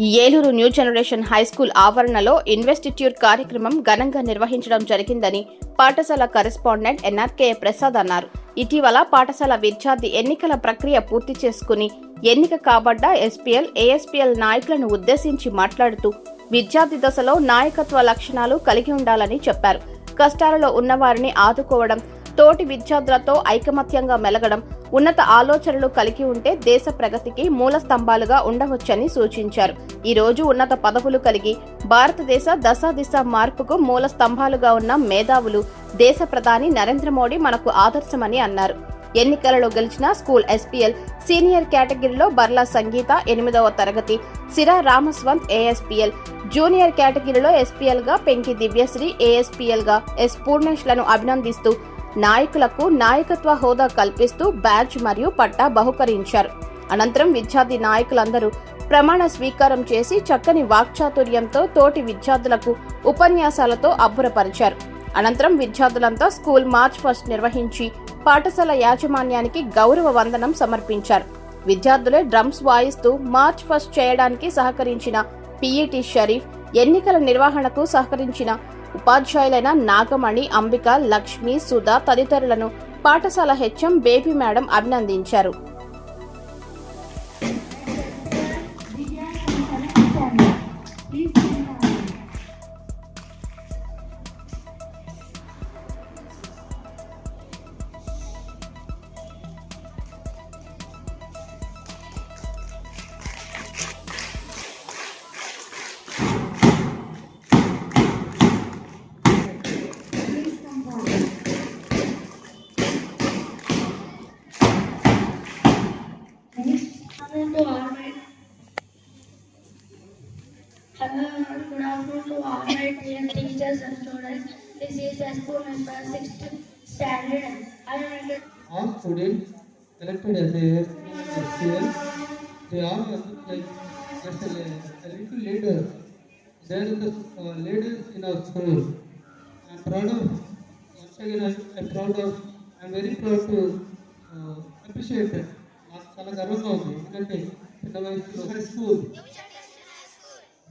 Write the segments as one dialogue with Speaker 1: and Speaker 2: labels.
Speaker 1: Eluru new generation high school ఆవరణలో investiture కార్యక్రమం ఘనంగా నిర్వహించడం జరిగిందని పాఠశాల కరెస్పాండెంట్ ఎన్ఆర్కే ప్రసాద్ అన్నారు. ఇటీవల పాఠశాల విద్యార్థి ఎన్నికల ప్రక్రియ పూర్తి చేసుకుని ఎన్నిక కాబడ్డ ఎస్పీఎల్ ఏఎస్పీఎల్ నాయకులను ఉద్దేశించి మాట్లాడుతూ విద్యార్థి దశలో నాయకత్వ లక్షణాలు కలిగి ఉండాలని చెప్పారు. కష్టాలలో ఉన్నవారిని ఆదుకోవడం తోటి విద్యార్థులతో ఐకమత్యంగా మెలగడం ఉన్నత ఆలోచనలు కలిగి ఉంటే దేశ ప్రగతికి మూల స్తంభాలుగా ఉండవచ్చని సూచించారు. ఈ రోజు ఉన్నత పదవులు కలిగి భారతదేశ దశాదిశ మార్పుకు మూల స్తంభాలుగా ఉన్న మేధావులు దేశ ప్రధాని నరేంద్ర మోడీ మనకు ఆదర్శమని అన్నారు. ఎన్నికలలో గెలిచిన స్కూల్ ఎస్పీఎల్ సీనియర్ కేటగిరీలో బర్లా సంగీత ఎనిమిదవ తరగతి సిరా రామస్వంత్ ఏఎస్పీఎల్ జూనియర్ కేటగిరీలో ఎస్పీఎల్గా పెంకి దివ్యశ్రీ ఏఎస్పీఎల్గా ఎస్ పూర్ణేష్లను అభినందిస్తూ నాయకులకు నాయకత్వ హోదా కల్పిస్తూ బ్యాడ్జ్ మరియు పట్టా బహుకరించారు. అనంతరం విద్యార్థి నాయకులందరూ ప్రమాణ స్వీకారం చేసి చక్కని వాక్చాతుర్యంతో తోటి విద్యార్థులకు ఉపన్యాసాలతో అబ్బురపరిచారు. అనంతరం విద్యార్థులంతా స్కూల్ మార్చ్ ఫస్ట్ నిర్వహించి పాఠశాల యాజమాన్యానికి గౌరవ వందనం సమర్పించారు. విద్యార్థులే డ్రమ్స్ వాయిస్తూ మార్చ్ ఫస్ట్ చేయడానికి సహకరించిన పిఈటి షరీఫ్ ఎన్నికల నిర్వహణకు సహకరించిన ఉపాధ్యాయులైన నాగమణి అంబిక లక్ష్మి సుధా తదితరులను పాఠశాల హెచ్ఎం బేబీ మేడం అభినందించారు.
Speaker 2: Hello, good afternoon to all my dear teachers and students. This is a school number 6th standard. I am a
Speaker 3: all students elected as a SCL, they are like just a, a little leader. They are the uh, leaders in our school. I am proud of, once again I am proud of, I am very proud to uh, appreciate that. నాకు చాలా గర్వంగా ఉంది ఎందుకంటే చిన్న వయసులో high school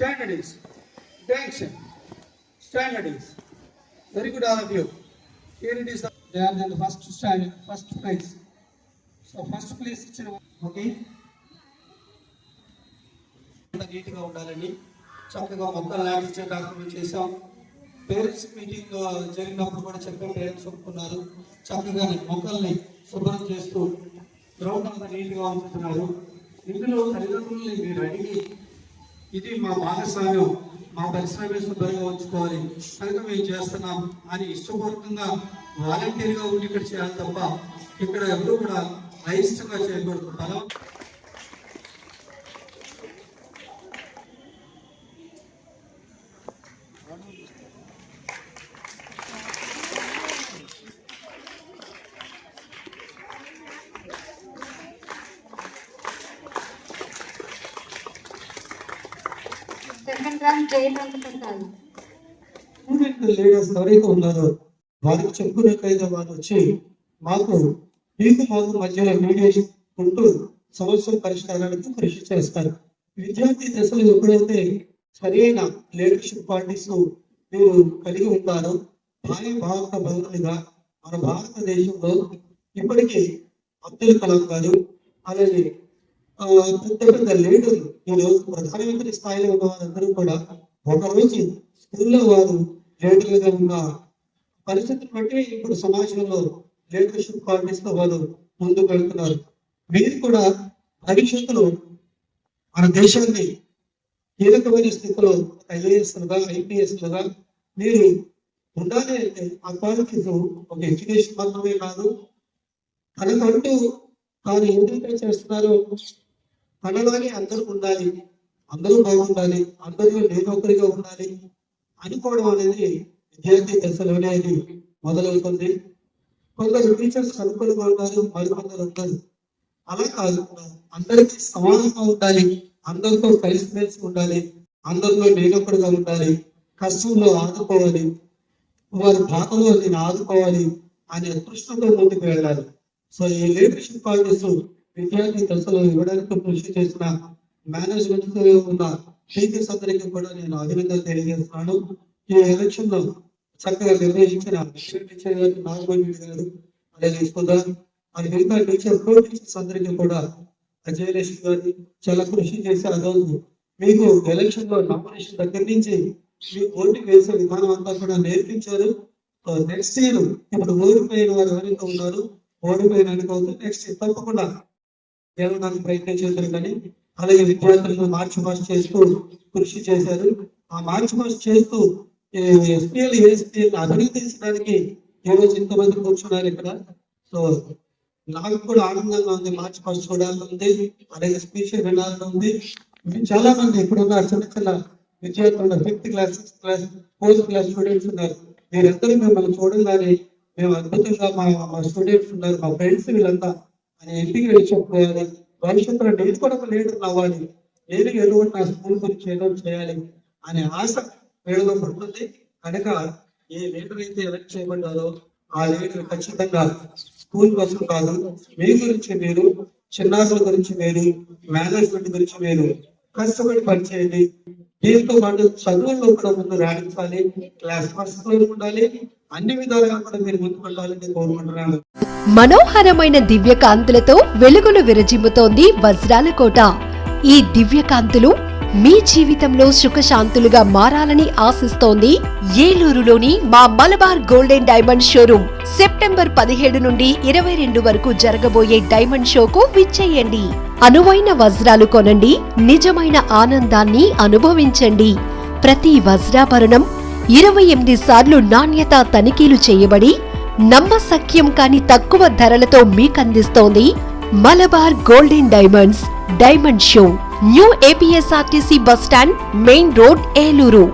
Speaker 4: Standards. Attention. Standards Very good, all of you. Here it is. The,
Speaker 3: they are the first stand first prize so first place ఇచ్చిన okay
Speaker 4: నీట్గా ఉండాలని చక్కగా మొక్కలు ఇచ్చే డాక్యుమెంట్ చేశాం పేరెంట్స్ మీటింగ్ జరిగినప్పుడు కూడా చెప్పే పేరెంట్స్ ఒప్పుకున్నారు చక్కగా మొక్కల్ని శుభ్రం చేస్తూ గ్రౌండ్ అంతా నీట్గా ఉంచుతున్నారు ఇందులో తల్లిదండ్రుల్ని మీరు అడిగి ఇది మా భాగస్వామ్యం మా పరిశ్రమ శుభ్రంగా ఉంచుకోవాలి. కనుక మేము చేస్తున్నాం అని ఇష్టపూర్వకంగా వాలంటీర్గా ఉండి ఇక్కడ చేయాలి తప్ప ఇక్కడ ఎవరు కూడా అయిష్టంగా చేయకూడదు. బలం
Speaker 2: సెకండ్
Speaker 4: స్టూడెంట్ లీడర్స్ ఎవరైతే ఉన్నారో వారికి చెప్పుకున్నట్లయితే వారు వచ్చి మాకు మీకు మాకు మధ్యలో మీడియేషన్ ఉంటూ సమస్యల పరిష్కారాలకు కృషి చేస్తారు. విద్యార్థి దశలో ఎప్పుడైతే సరైన లీడర్షిప్ పార్టీస్ మీరు కలిగి ఉంటారో భావి భారత పౌరులుగా మన భారతదేశంలో ఇప్పటికీ అబ్దుల్ కలాం గారు అలాగే పెద్ద పెద్ద లీడర్లు ఈ రోజు ప్రధానమంత్రి స్థాయిలో ఉన్న వారందరూ కూడా ఒక రోజు స్కూల్లో వారు లీడర్లుగా ఉన్న పరిస్థితిని బట్టి ఇప్పుడు సమాజంలో లీడర్షిప్ క్వాలిటీస్ వారు ముందుకు వెళ్తున్నారు. మీరు కూడా భవిష్యత్తులో మన దేశాన్ని కీలకమైన స్థితిలో ఐఏఎస్ ఐపీఎస్ మీరు ఉండాలి అంటే ఆ క్వాలిటీస్ ఒక ఎడ్యుకేషన్ మాత్రమే కాదు తనకంటూ తాను ఎందుకంటే చేస్తున్నారో తనలాగే అందరూ ఉండాలి అందరూ బాగుండాలి అందరూ నేను ఒకరిగా ఉండాలి అనుకోవడం అనేది విద్యార్థి దశలోనే అది మొదలవుతుంది. కొందరు టీచర్స్ అనుకూలంగా ఉన్నారు మరికొందరు ఉండరు. అలా కాదు అందరికీ సమానంగా ఉండాలి అందరితో కలిసిమెలిసి ఉండాలి అందరిలో నేనొక్కడిగా ఉండాలి కష్టంలో ఆదుకోవాలి వారి బాధలో నేను ఆదుకోవాలి అనే అదృష్టంతో ముందుకు వెళ్ళాలి. సో ఈ లీడర్షిప్ కాలేజెస్ విద్యార్థి దశలో ఇవ్వడానికి కృషి చేసిన మేనేజ్మెంట్ ఉన్న టీచర్స్ అందరికీ కూడా నేను అభినందనలు తెలియజేస్తున్నాను. ఈ ఎలక్షన్లో చక్కగా నిర్వహించిన టీచర్ నాగమణి గారు అలాగే సుధా అది మిగతా టీచర్ కో టీచర్స్ అందరికీ కూడా అజయలక్ష్మి గారు చాలా కృషి చేసి ఆ రోజు మీకు ఎలక్షన్లో నామినేషన్ దగ్గర నుంచి మీ ఓటు వేసే విధానం అంతా కూడా నేర్పించారు. నెక్స్ట్ ఇయర్ ఇప్పుడు ఓడిపోయిన వారు ఎవరైనా ఉన్నారు ఓడిపోయిన వెనుక నెక్స్ట్ ఇయర్ తప్పకుండా గెలవడానికి ప్రయత్నం చేశారు కానీ అలాగే విద్యార్థులను మార్చి మార్చి చేస్తూ కృషి చేశారు. ఆ మార్చి మార్చి చేస్తూ ఎస్పీఎల్ ఏఎస్పీఎల్ అభివృద్ధి ఈ రోజు ఇంతమంది కూర్చున్నారు ఇక్కడ. సో నాకు కూడా ఆనందంగా ఉంది. మార్చి మార్చి చూడాలని ఉంది. అలాగే స్పీచ్ వినాలని ఉంది. చాలా మంది ఇప్పుడు చిన్న చిన్న విద్యార్థులు fifth class sixth class fourth class students ఉన్నారు. మీరందరూ మిమ్మల్ని చూడగానే మేము అద్భుతంగా మా మా స్టూడెంట్స్ ఉన్నారు. మా ఫ్రెండ్స్ వీళ్ళంతా అని ఇంటికి వెళ్ళి చెప్పుకోవాలి భవిష్యత్తులో నేను కూడా ఒక లీడర్ అవ్వాలి నేను ఏదో నా స్కూల్ గురించి ఏదో చేయాలి అనే ఆశ వీళ్ళలో పడుతుంది కనుక ఏ లీడర్ అయితే ఎలక్ట్ చేయబడ్డారో ఆ లీడర్ ఖచ్చితంగా స్కూల్ కోసం కాదు మీ గురించి మీరు చిన్నారుల గురించి మీరు మేనేజ్మెంట్ గురించి మీరు కష్టపడి పనిచేయండి. దీంతో పాటు చదువుల్లో కూడా ముందు రాణించాలి. క్లాస్ ఫస్ట్ ఉండాలి. అన్ని విధాలుగా కూడా మీరు ముందుకు వెళ్ళాలని కోరుకుంటున్నాను.
Speaker 5: మనోహరమైన దివ్యకాంతులతో వెలుగులు విరజిమ్ముతోంది వజ్రాల కోట. ఈ దివ్యకాంతులు మీ జీవితంలో సుఖశాంతులుగా మారాలని ఆశిస్తోంది ఏలూరులోని మా Malabar golden diamond showroom. September పదిహేడు నుండి ఇరవై రెండు వరకు జరగబోయే డైమండ్ షోకు విచ్చేయండి. అనువైన వజ్రాలు కొనండి నిజమైన ఆనందాన్ని అనుభవించండి. ప్రతి వజ్రాభరణం ఇరవై ఎనిమిది సార్లు నాణ్యత తనిఖీలు చేయబడి నమ్మసక్యం కాని తక్కువ ధరలతో మీకందిస్తోంది Malabar golden diamonds diamond show new APSRTC bus stand main road Eluru.